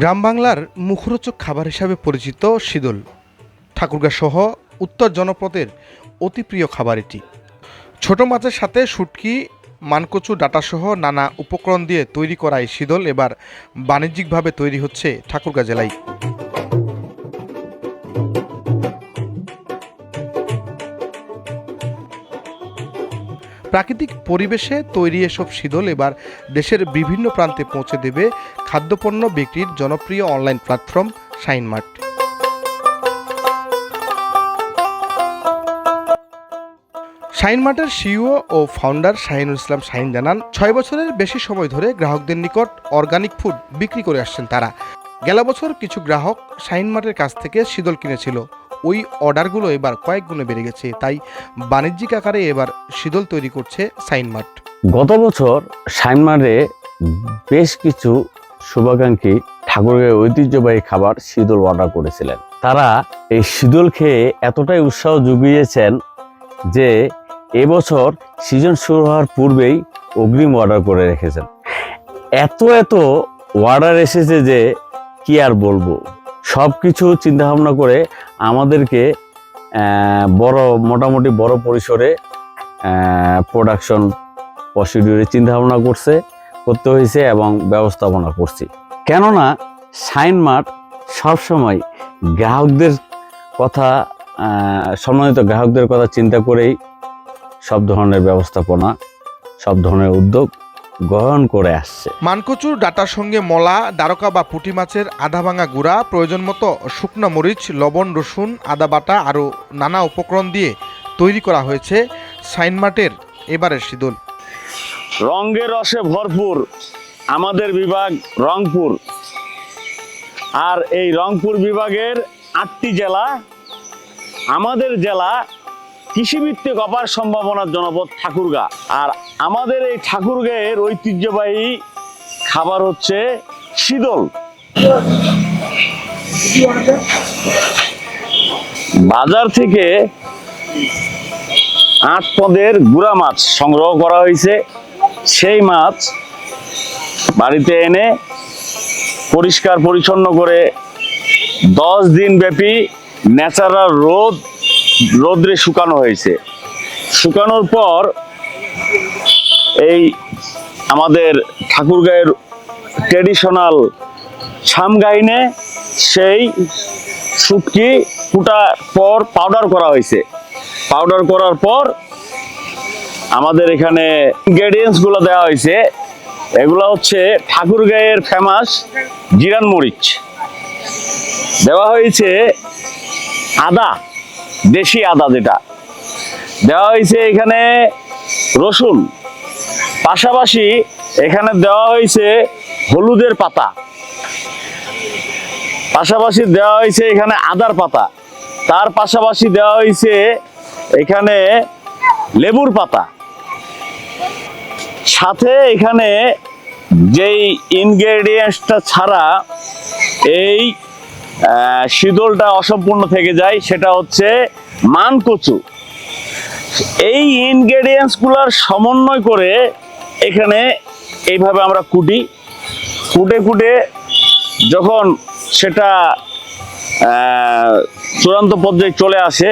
গ্রাম বাংলার মুখরোচক খাবার হিসাবে পরিচিত শীদল ঠাকুরগা সহ উত্তর জনপদের অতি প্রিয় খাবার এটি। ছোট মাছের সাথে শুটকি, মানকচু, ডাটাসহ নানা উপকরণ দিয়ে তৈরি করা এই শীদল এবার বাণিজ্যিকভাবে তৈরি হচ্ছে ঠাকুরগা জেলায়। প্রাকৃতিক পরিবেশে তৈরি এসব শীদল এবার দেশের বিভিন্ন প্রান্তে পৌঁছে দেবে খাদ্যপণ্য বিক্রির জনপ্রিয় অনলাইন প্ল্যাটফর্ম শাইনমার্ট। শাইনমার্টের সিইও ও ফাউন্ডার শাহিনুল ইসলাম শাহিন জানান, ছয় বছরের বেশি সময় ধরে গ্রাহকদের নিকট অর্গানিক ফুড বিক্রি করে আসছেন তারা। গেল বছর কিছু গ্রাহক শাইনমার্টের কাছ থেকে শীতল কিনেছিল। ওই অর্ডারগুলো এবার কয়েক গুণে বেড়ে গেছে, তাই বাণিজ্যিক আকারে এবার শীতল তৈরি করছে সাইনমার্ট। গত বছর সাইনমারে বেশ কিছু শুভাকাঙ্ক্ষী ঠাকুরের ঐতিহ্যবাহী খাবার শীতল অর্ডার করেছিলেন। তারা এই শীতল খেয়ে এতটাই উৎসাহ জুগিয়েছেন যে এবছর সিজন শুরু হওয়ার পূর্বেই অগ্রিম অর্ডার করে রেখেছেন। এত এত অর্ডার এসেছে যে কি আর বলব? সব কিছু চিন্তাভাবনা করে আমাদেরকে বড়, মোটামুটি বড় পরিসরে প্রোডাকশন প্রসিডিউরে চিন্তাভাবনা করছে, করতে হয়েছে এবং ব্যবস্থাপনা করছি। কেননা সাইন মার্ট সবসময় গ্রাহকদের কথা সম্মানিত গ্রাহকদের কথা চিন্তা করেই সব ধরনের ব্যবস্থাপনা, সব ধরনের উদ্যোগ গ্রহণ করে আসছে। মানকচুর ডাটার সঙ্গে মলা দ্বারকা বা পুঁটি মাছের আধা ভাঙা গুঁড়া প্রয়োজন মতো শুকনো মরিচ লবণ রসুন আদা বাটা আরও নানা উপকরণ দিয়ে তৈরি করা হয়েছে সাইনমার্টের এবারের শীতল রঙ্গের রসে ভরপুর আমাদের বিভাগ রংপুর। আর এই রংপুর বিভাগের আটটি জেলা আমাদের জেলা কৃষিভিত্তিক অপার সম্ভাবনার জনপদ ঠাকুরগা। আর আমাদের এই ঠাকুরগাঁয়ের ঐতিহ্যবাহী খাবার হচ্ছে শীতল। বাজার থেকে আট পদের গুড়া মাছ সংগ্রহ করা হয়েছে। সেই মাছ বাড়িতে এনে পরিষ্কার পরিচ্ছন্ন করে দশ দিন ব্যাপী ন্যাচারাল রোদ রোদ্রে শুকানো হয়েছে। শুকানোর পর এই আমাদের ঠাকুরগাঁয়ের ট্রেডিশনাল ছামগাইনে সেই শুটকি ফুটার পর পাউডার করা হয়েছে। পাউডার করার পর আমাদের এখানে ইনগ্রেডিয়েন্টসগুলো দেওয়া হয়েছে। এগুলো হচ্ছে ঠাকুরগাঁয়ের ফেমাস জিরান মরিচ। দেওয়া হয়েছে আদা। দেশি আদা যেটা। দেওয়া হয়েছে এখানে রসুন। পাশাপাশি এখানে দেওয়া হয়েছে হলুদের পাতা। পাশাপাশি দেওয়া হয়েছে এখানে আদার পাতা। তার পাশাপাশি দেওয়া হয়েছে এখানে লেবুর পাতা। সাথে এখানে যেই ইনগ্রেডিয়েন্টসটা ছাড়া এই শীতলটা অসম্পূর্ণ থেকে যায়, সেটা হচ্ছে মান কচু এই ইনগ্রেডিয়েন্টসগুলোর সমন্বয় করে এখানে এইভাবে আমরা কুটি। কুটে কুটে যখন সেটা চূড়ান্ত পর্যায়ে চলে আসে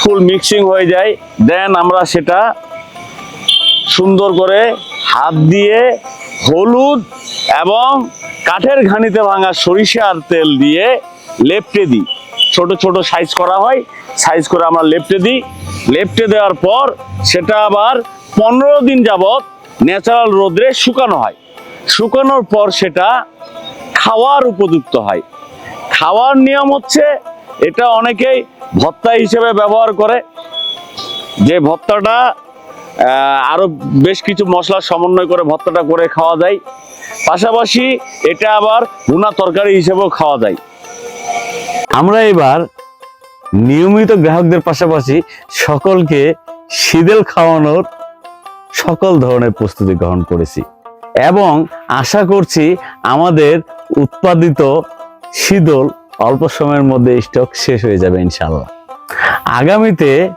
ফুল মিক্সিং হয়ে যায় দেন আমরা সেটা সুন্দর করে হাত দিয়ে হলুদ এবং কাঠের ঘানিতে ভাঙা সরিষার তেল দিয়ে লেপটে দিই। ছোট ছোট সাইজ করা হয় সাইজ করে আমরা লেপটে দিই। লেপটে দেওয়ার পর সেটা আবার পনেরো দিন যাবত ন্যাচারাল রোদ্রে শুকানো হয়। শুকানোর পর সেটা খাওয়ার উপযুক্ত হয়। খাওয়ার নিয়ম হচ্ছে এটা অনেকেই ভত্তা হিসেবে ব্যবহার করে। যে ভত্তাটা আরও বেশ কিছু মশলার সমন্বয় করে ভত্তাটা করে খাওয়া যায়। পাশাপাশি এটা আবার ভুনা তরকারি হিসেবেও খাওয়া যায়। আমরা এবার নিয়মিত গ্রাহকদের পাশাপাশি সকলকে শীতল খাওয়ানোর সকল ধরনের প্রস্তুতি গ্রহণ করেছি এবং আশা করছি আমাদের উৎপাদিত শীতল অল্প সময়ের মধ্যে স্টক শেষ হয়ে যাবে ইনশাল্লাহ আগামীতে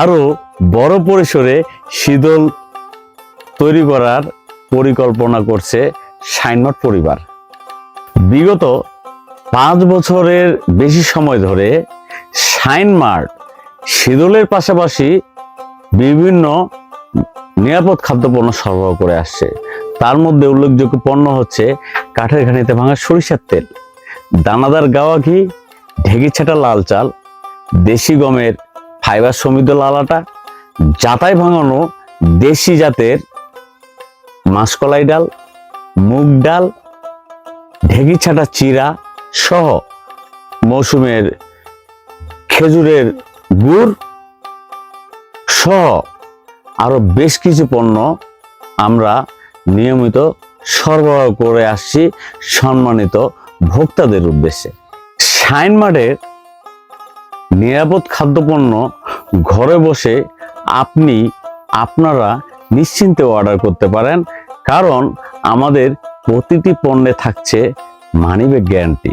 আরও বড় পরিসরে শীতল তৈরি করার পরিকল্পনা করছে সাইনমট পরিবার। বিগত পাঁচ বছরের বেশি সময় ধরে শাইন মার্ট শীতলের পাশাপাশি বিভিন্ন নিরাপদ খাদ্যপণ্য সরবরাহ করে আসছে। তার মধ্যে উল্লেখযোগ্য পণ্য হচ্ছে কাঠের ঘানিতে ভাঙা সরিষার তেল, দানাদার গাওয়া ঘি ঢেকি ছাটা লাল চাল, দেশি গমের ফাইবার সমৃদ্ধ লাল আটা জাতায় ভাঙানো দেশি জাতের মাসকলাই ডাল, মুগ ডাল, ঢেকি ছাটা চিরা সহ মৌসুমের খেজুরের গুড় সহ আরও বেশ কিছু পণ্য আমরা নিয়মিত সরবরাহ করে আসছি সম্মানিত ভোক্তাদের উদ্দেশ্যে। শাইন মার্টের নিরাপদ খাদ্যপণ্য ঘরে বসে আপনি, আপনারা নিশ্চিন্তে অর্ডার করতে পারেন, কারণ আমাদের প্রতিটি পণ্যে থাকছে মানিব্যাগ গ্যারান্টি